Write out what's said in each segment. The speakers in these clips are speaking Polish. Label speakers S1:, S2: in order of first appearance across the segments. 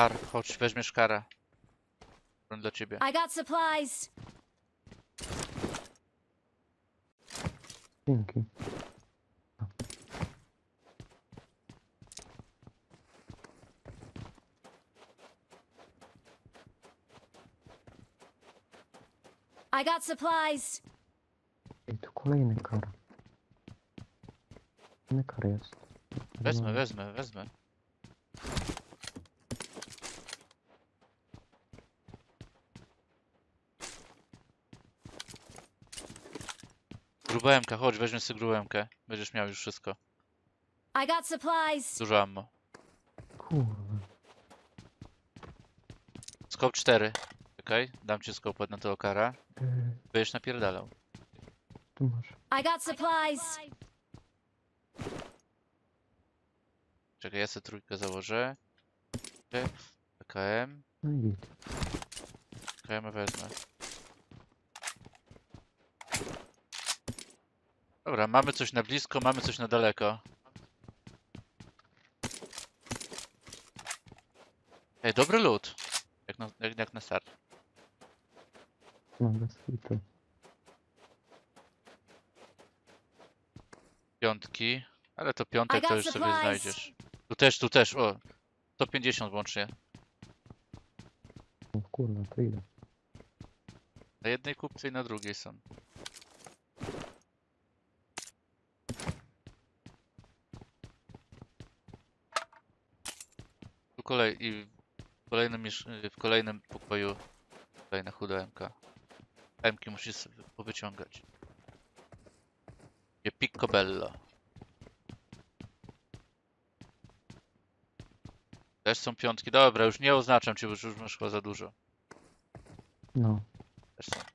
S1: Kar, chodź, weźmiesz kara. Broń dla ciebie.
S2: I got supplies.
S3: Dzięki.
S2: I got supplies.
S3: I tu kolejny kar. Kolejny kar jest.
S1: Wezmę, wezmę, wezmę. Grubemka, chodź, weźmy sobie grubemkę. Będziesz miał już wszystko.
S2: I got supplies.
S1: Dużo ammo.
S3: Kurwa.
S1: Skop 4. Czekaj, dam ci skopę na tego kara.
S3: Yy,
S1: Będziesz napierdalał.
S3: tu masz.
S2: I got supplies.
S1: Czekaj, ja sobie trójkę założę. PKM.
S3: No i git.
S1: PKM wezmę. Dobra, mamy coś na blisko, mamy coś na daleko. Ej, dobry lód. Jak na, jak, jak na start.
S3: No bez hitu.
S1: Piątki. Ale to piątek to
S2: got
S1: już sobie
S2: supplies.
S1: znajdziesz. Tu też, tu też, o. 150 łącznie.
S3: O kurwa, to ile?
S1: Na jednej kupce i na drugiej są. Kolej i w kolejnym, miesz- w kolejnym pokoju kolejna chuda MK. MK musisz sobie powyciągać. Nie Piccobello. Też są piątki. Dobra, już nie oznaczam ci, bo już masz chyba za dużo.
S3: No.
S1: Też są.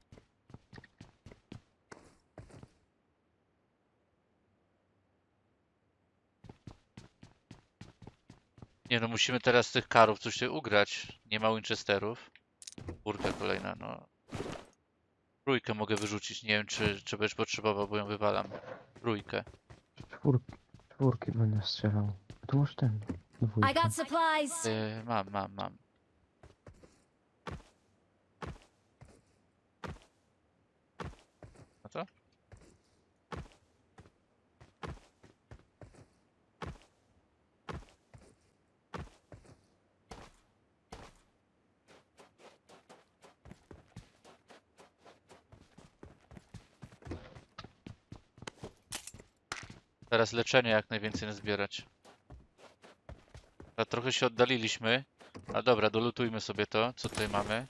S1: Nie no, musimy teraz z tych karów coś się ugrać. Nie ma Winchesterów. Czwórka kolejna, no. Trójkę mogę wyrzucić, nie wiem czy, czy będziesz potrzebował, bo ją wywalam. Trójkę.
S3: Czwórki. Czwórki będę strzelał. Tu masz ten.
S2: I
S3: Dwójkę.
S2: got supplies.
S1: Yy, mam, mam, mam. No to? Teraz leczenie jak najwięcej nazbierać. A trochę się oddaliliśmy. A dobra, dolutujmy sobie to, co tutaj mamy.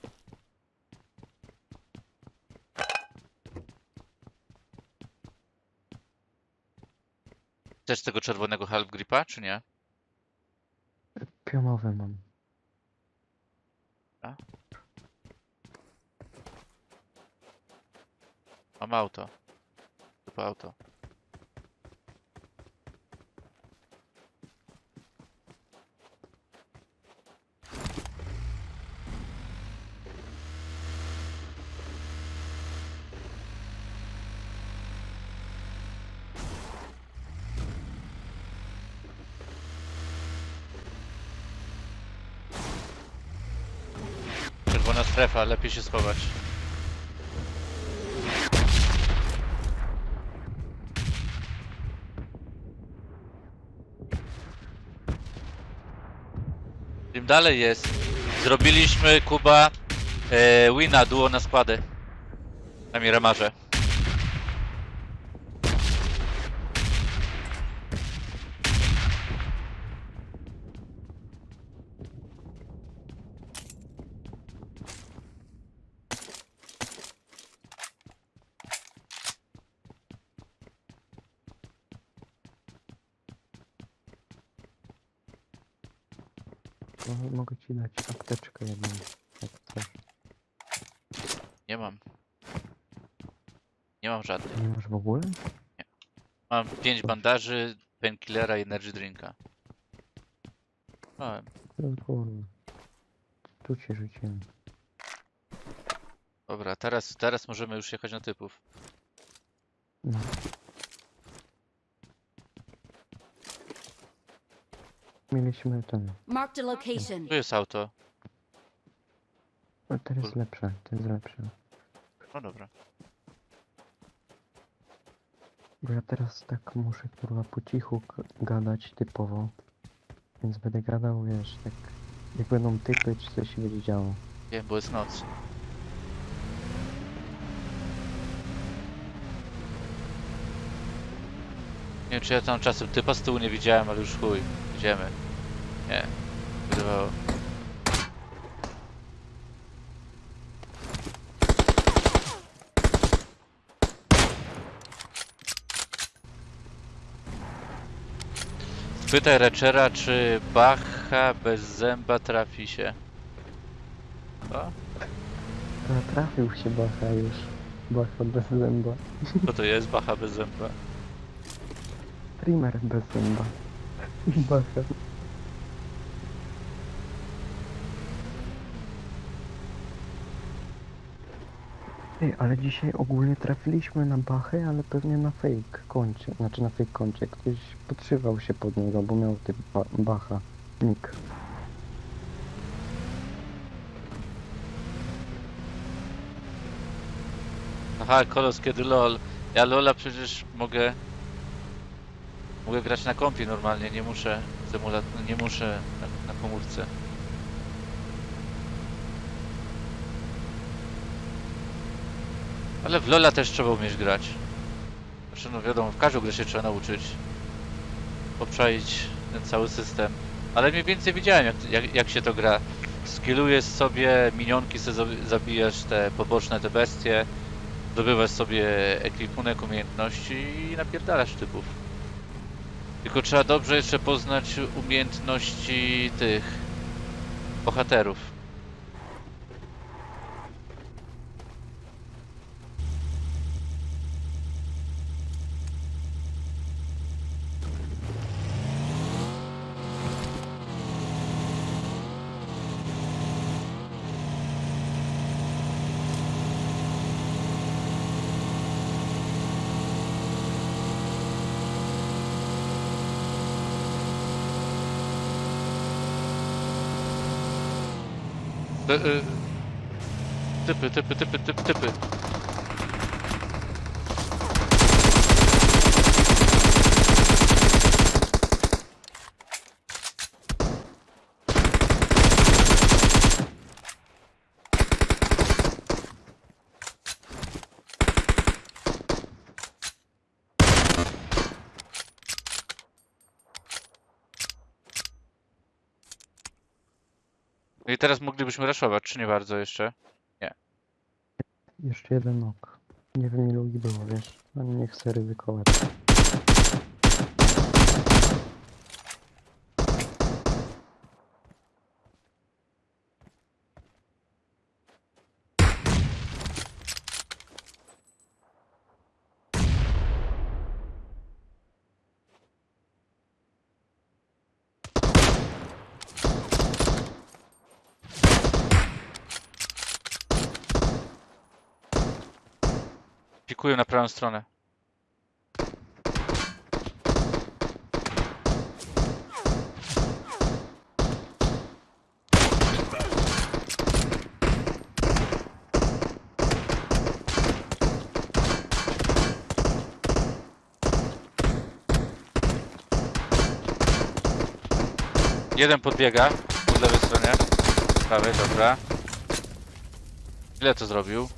S1: Też tego czerwonego half gripa, czy nie?
S3: Pionowe mam.
S1: Mam auto. Chyba auto. Strefa, lepiej się schować. Tym dalej jest. Zrobiliśmy Kuba e, wina duo na składy. Na Miramarze.
S3: No, mogę ci dać apteczkę jedną. Jak chcesz.
S1: Nie mam. Nie mam żadnej.
S3: Nie masz w ogóle?
S1: Mam 5 bandaży, painkillera i energy drinka. Małem.
S3: No kurwa. Tu cię rzuciłem.
S1: Dobra, teraz, teraz możemy już jechać na typów.
S3: No. Mieliśmy ten.
S2: Marked a location.
S1: Tu jest auto.
S3: A to jest
S1: Kur-
S3: lepsze, to jest lepsze.
S1: No dobra.
S3: Bo ja teraz tak muszę kurwa po cichu g- gadać typowo. Więc będę gadał, wiesz, tak jak będą typy czy coś się będzie działo.
S1: Wiem, bo jest noc. Nie wiem, czy ja tam czasem typa z tyłu nie widziałem, ale już chuj. Idziemy. Nie. Wydawało. Spytaj Rechera, czy Bacha bez zęba trafi się. O?
S3: A trafił się Bacha już. Bacha bez zęba.
S1: Co to jest Bacha bez zęba?
S3: Streamer bez zęba. Bacha. Ej, ale dzisiaj ogólnie trafiliśmy na Bachę, ale pewnie na fake koncie. Znaczy na fake koncie. Ktoś podszywał się pod niego, bo miał typ ba Bacha. Nick.
S1: Aha, kolos kiedy LOL. Ja LOLa przecież mogę... Mogę grać na kompie normalnie, nie muszę z emulat- nie muszę na, na komórce. Ale w LOLa też trzeba umieć grać. Znaczy no wiadomo, w każdą grę się trzeba nauczyć. Obczaić ten cały system. Ale mniej więcej widziałem jak, jak, jak się to gra. Skillujesz sobie, minionki sobie zabi- zabijasz te poboczne te bestie. Zdobywasz sobie ekwipunek umiejętności i napierdalasz typów. Tylko trzeba dobrze jeszcze poznać umiejętności tych bohaterów. E, e, Typy, typy, typy, typy, typy. No I teraz moglibyśmy raszować, czy nie bardzo jeszcze?
S3: Jeszcze jeden ok. Nie wiem ilu ich było, wiesz. No nie chcę ryzykować.
S1: Prawą stronę. Jeden podbiega po lewej stronie. Prawej, dobra. Ile to zrobił?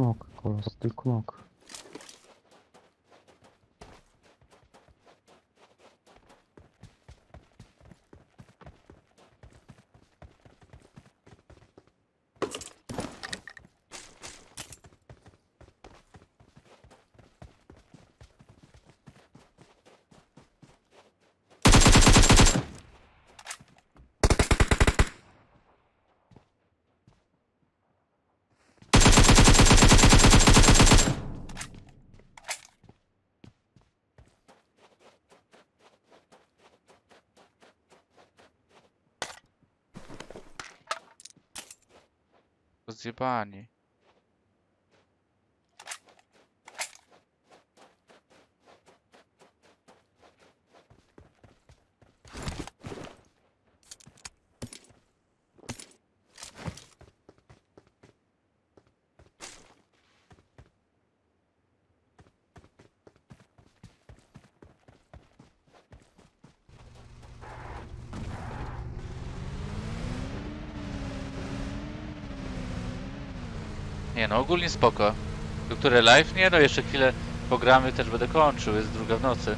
S3: Tylko nok, kolos, tylko
S1: Zibane. Nie no, ogólnie spoko. Do które live? Nie no, jeszcze chwilę pogramy, też będę kończył, jest druga w nocy.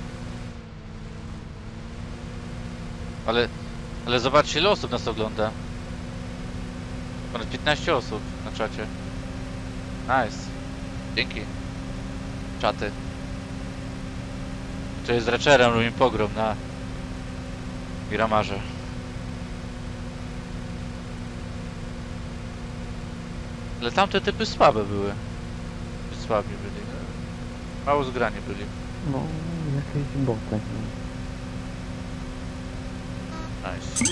S1: Ale, ale zobaczcie ile osób nas ogląda. Ponad 15 osób na czacie. Nice. Dzięki. Czaty. To jest z Ratcherem, robimy pogrom na Miramarze. Ale tamte typy słabe były. Słabi byli. Mało zgrani byli.
S3: No, jakieś boty. No.
S1: Nice.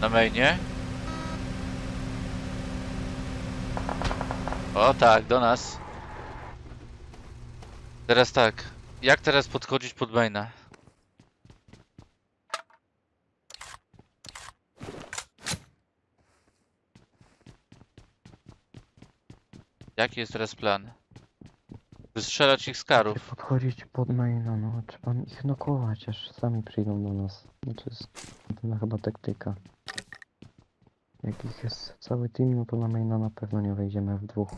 S1: Na mainie? O tak, do nas. Teraz tak. Jak teraz podchodzić pod maina? Jaki jest teraz plan? Wystrzelać ich z karów.
S3: Czy podchodzić pod maina, no trzeba ich nokować, aż sami przyjdą do nas. No to jest jedyna chyba taktyka. Jak ich jest cały team, no to na maina na pewno nie wejdziemy w dwóch.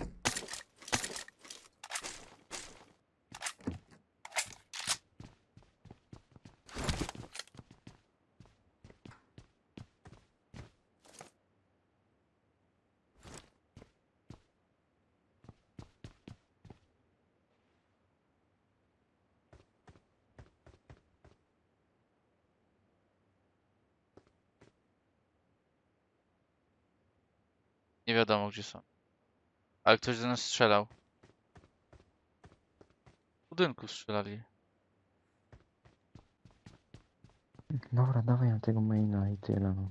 S1: Nie wiadomo gdzie są. Ale ktoś do nas strzelał. W budynku strzelali.
S3: Dobra, dawaj na tego maina i tyle, no.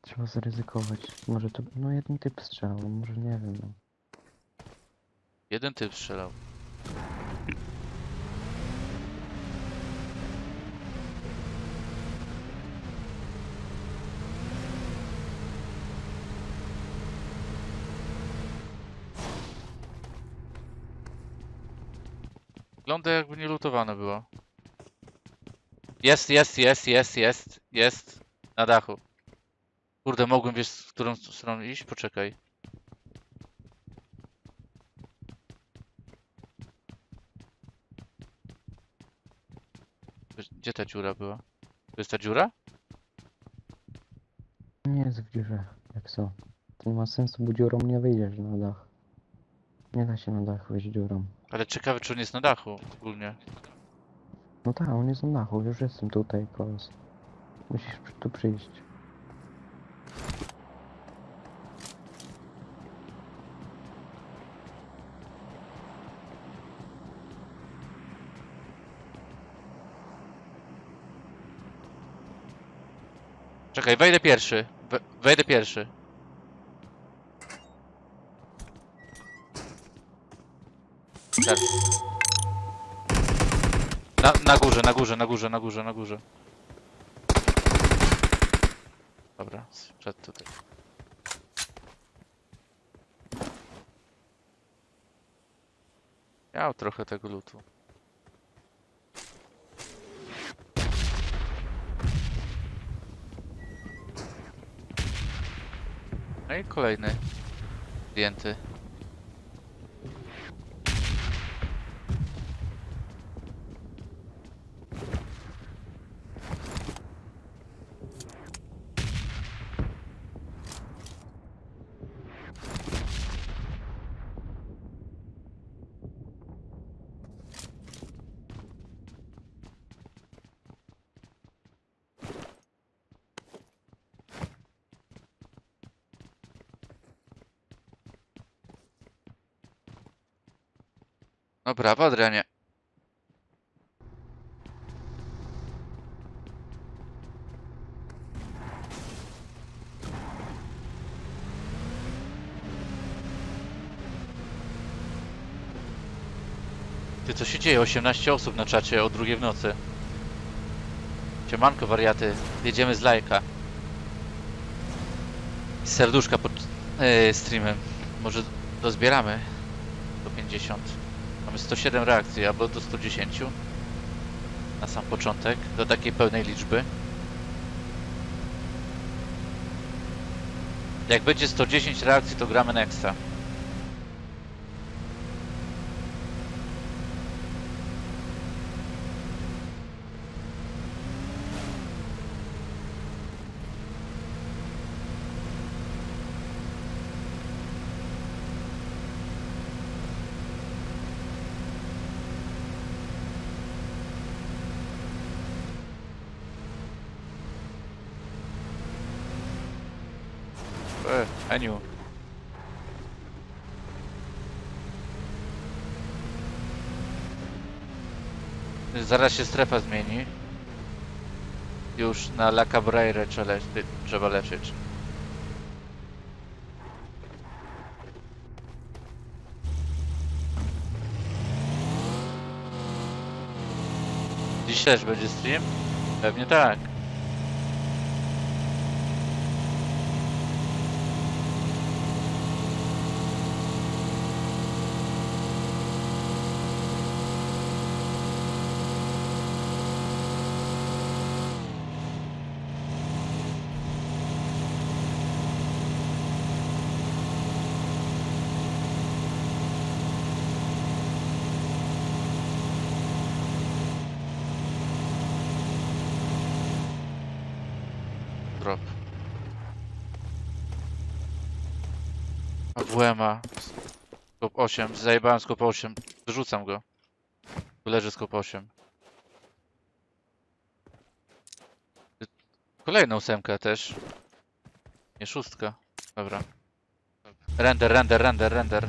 S3: Trzeba zaryzykować. Może to, no jeden typ strzelał, może nie wiem, no.
S1: Jeden typ strzelał. Wygląda jakby nie lutowane było. Jest, jest, jest, jest, jest, jest. Na dachu. Kurde, mogłem wiesz, w którą stronę iść? Poczekaj. Gdzie ta dziura była? To jest ta dziura?
S3: Nie jest w dziurze, jak co. To nie ma sensu, bo dziurą nie wyjdziesz na dach. Nie da się na dach wyjść dziurą.
S1: Ale ciekawe, czy on jest na dachu ogólnie.
S3: No tak, on jest na dachu, już jestem tutaj, kolos. Musisz tu przyjść.
S1: Czekaj, wejdę pierwszy. We, wejdę pierwszy. Tak. Na, na górze, na górze, na górze, na górze, na górze. Dobra, przed tutaj. Miał trochę tego lutu. No i kolejny zdjęty. prawo, Adrianie. Ty, co się dzieje? 18 osób na czacie o drugiej w nocy. Ciemanko, wariaty. Jedziemy z lajka. Serduszka pod yy, streamem. Może dozbieramy do 50. Mamy 107 reakcji, albo do 110. Na sam początek, do takiej pełnej liczby. Jak będzie 110 reakcji, to gramy Nexta. E, Eniu. Zaraz się strefa zmieni. Już na La Cabrera trzeba, le trzeba lecieć. Dziś też będzie stream? Pewnie tak. Drop. WMA. Skop 8. Zajebałem skop 8. Wyrzucam go. Tu leży skop 8. Kolejną ósemkę też. Nie szóstka. Dobra. Render, render, render, render.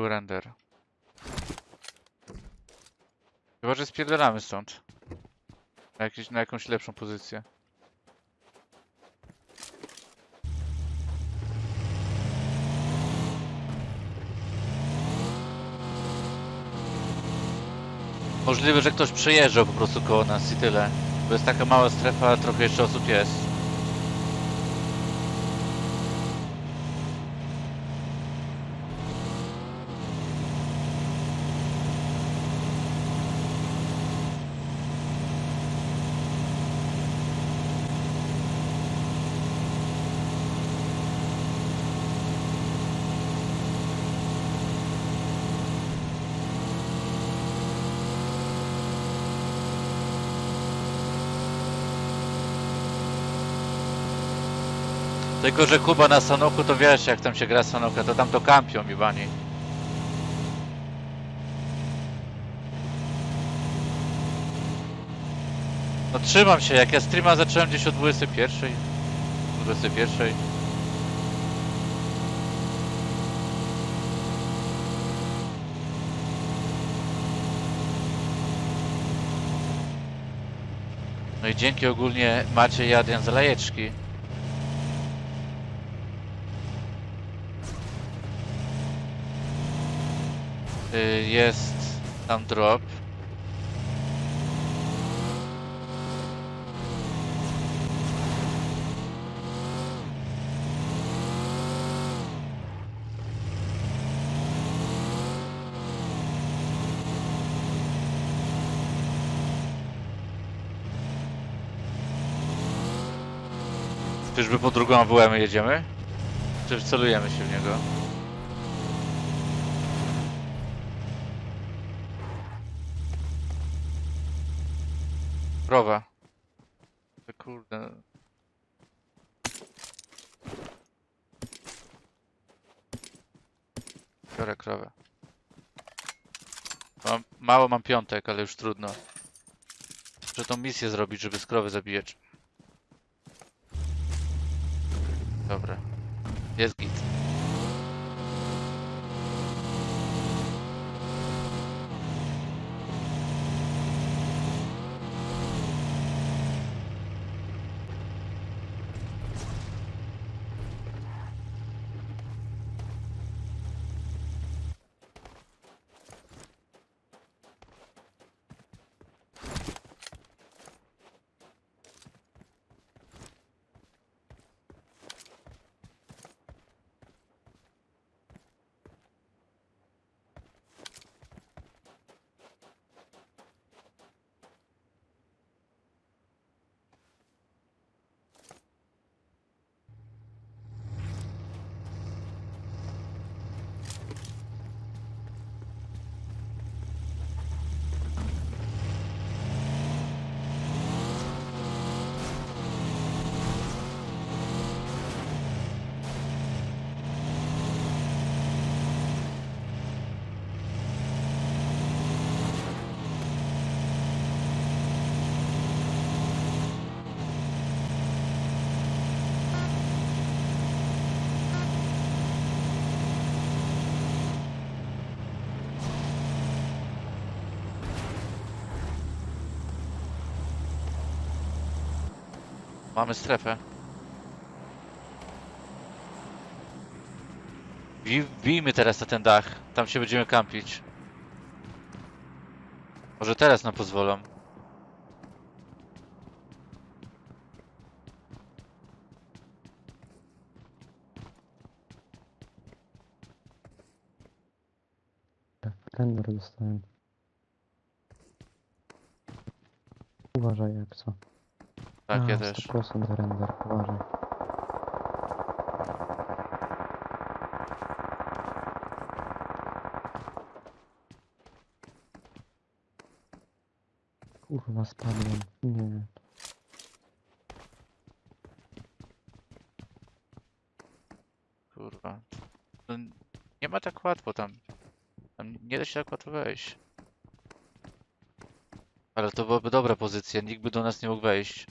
S1: Był render. Chyba, że spierdolamy stąd. Na, jakieś, na jakąś lepszą pozycję. Możliwe, że ktoś przejeżdżał po prostu koło nas i tyle. Bo jest taka mała strefa, trochę jeszcze osób jest. Tylko, że Kuba na Sanoku to wiesz, jak tam się gra Sanoka, to tam to kampią mi bani. No trzymam się, jak ja streama zacząłem gdzieś o 21. 21. No i dzięki ogólnie Macie i za lajeczki. Y, Jest tam drop. Czyżby po drugą AWM jedziemy? Czy celujemy się w niego? Krowa. To Kurde. Biorę krowę. Mam, mało mam piątek, ale już trudno. Muszę tą misję zrobić, żeby skrowy zabijać. Dobra. Jest git. Mamy strefę. Wbijmy teraz na ten dach. Tam się będziemy kampić. Może teraz nam pozwolą.
S3: Render dostałem. Uważaj jak co.
S1: Tak, ja też.
S3: 100% render, uważaj. Kurwa spadłem. Nie.
S1: Kurwa. No, nie ma tak łatwo tam. Tam nie da się tak łatwo wejść. Ale to byłaby dobra pozycja, nikt by do nas nie mógł wejść.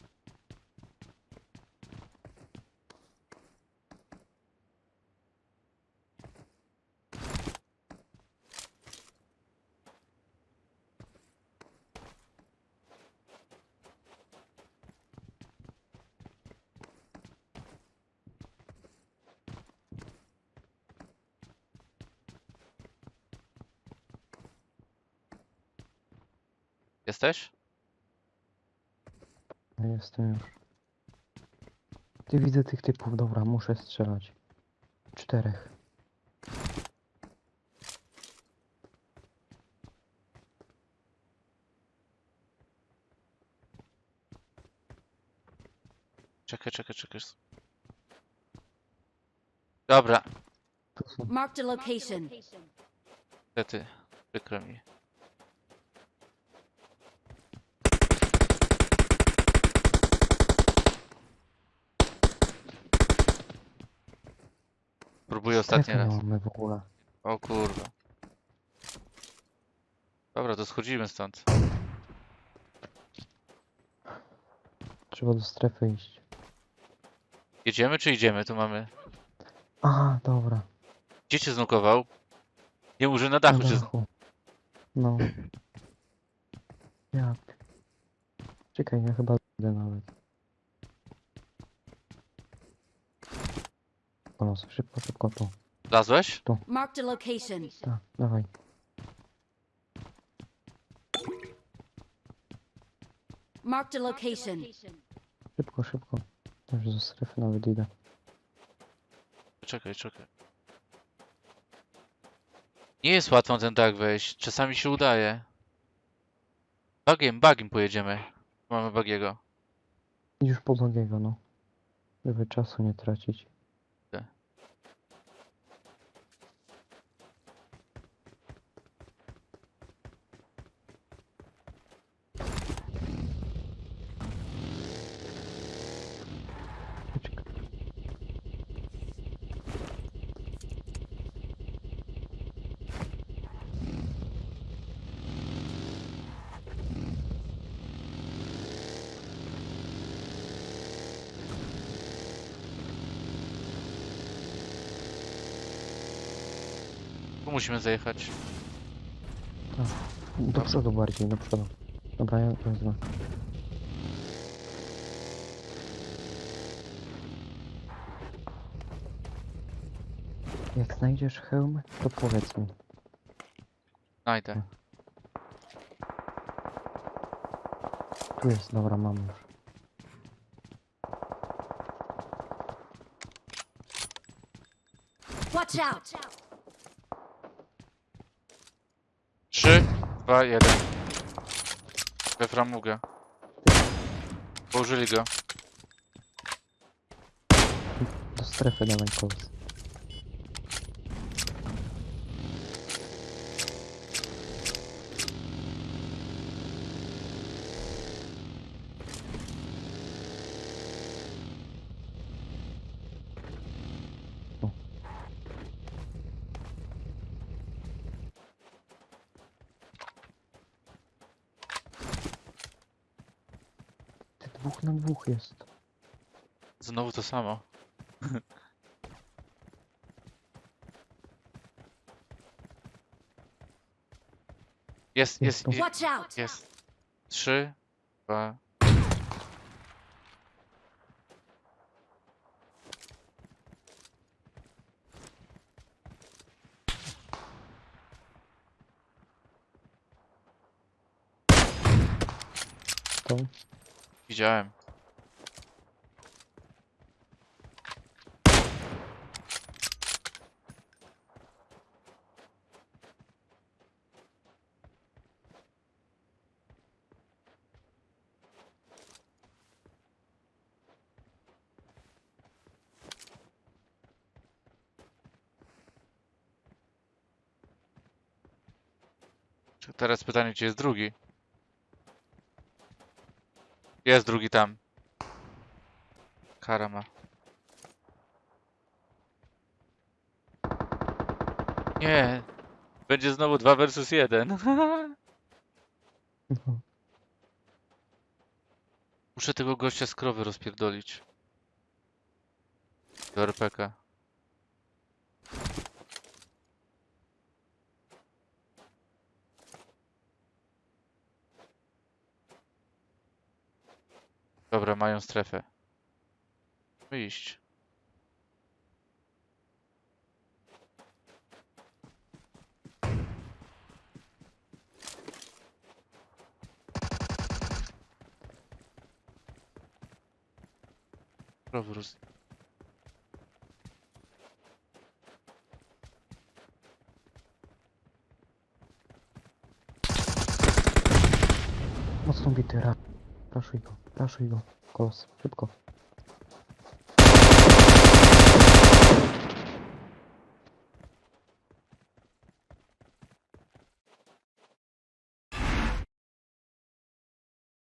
S1: Jesteś?
S3: Ja jestem już. Ty widzę tych typów, dobra, muszę strzelać. Czterech.
S1: Czekaj, czekaj, czekaj. Dobra.
S2: Marked a location.
S1: niestety, przykro mi. Próbuję ostatni raz.
S3: mamy w ogóle.
S1: O kurwa. Dobra, to schodzimy stąd.
S3: Trzeba do strefy iść.
S1: Jedziemy czy idziemy? Tu mamy.
S3: Aha, dobra.
S1: Gdzie cię znukował? Nie mów, że na dachu cię z...
S3: dachu. No. Ja. Czekaj, ja chyba idę nawet. O, szybko, szybko tu.
S1: Zlazłeś?
S2: Marked a location.
S3: Tak, dawaj.
S2: Marked a location.
S3: Szybko, szybko. Już do strefy nawet idę.
S1: Czekaj, czekaj. Nie jest łatwo na ten dach wejść. Czasami się udaje. Bagiem, bagiem pojedziemy. Mamy bagiego.
S3: Już po Bagiego, no. Żeby czasu nie tracić. Czekaj.
S1: Musimy zajechać.
S3: Do przodu bardziej, do przodu. Dobra, ja wezmę. Jak znajdziesz hełm, to powiedz mi.
S1: Znajdę.
S3: Tu jest, dobra, mam już.
S2: Watch out!
S1: Trzy, dwa, jeden. We framugę. Położyli go.
S3: Do strefy dawaj kolos. O. Ty dwóch na dwóch jest.
S1: Znowu to samo. Jest, jest,
S3: tu.
S1: je-
S2: Watch out!
S1: jest. Trzy, dwa.
S3: To
S1: Widziałem. Teraz pytanie, gdzie jest drugi? Jest drugi tam. Karama. Nie. Będzie znowu 2 versus 1.
S3: no,
S1: Muszę tego gościa z krowy rozpierdolić. Do RPK. Dobra, mają strefę. Krowy roz...
S3: mocno bity, ra. Raszuj go, raszuj go. Kolos, szybko.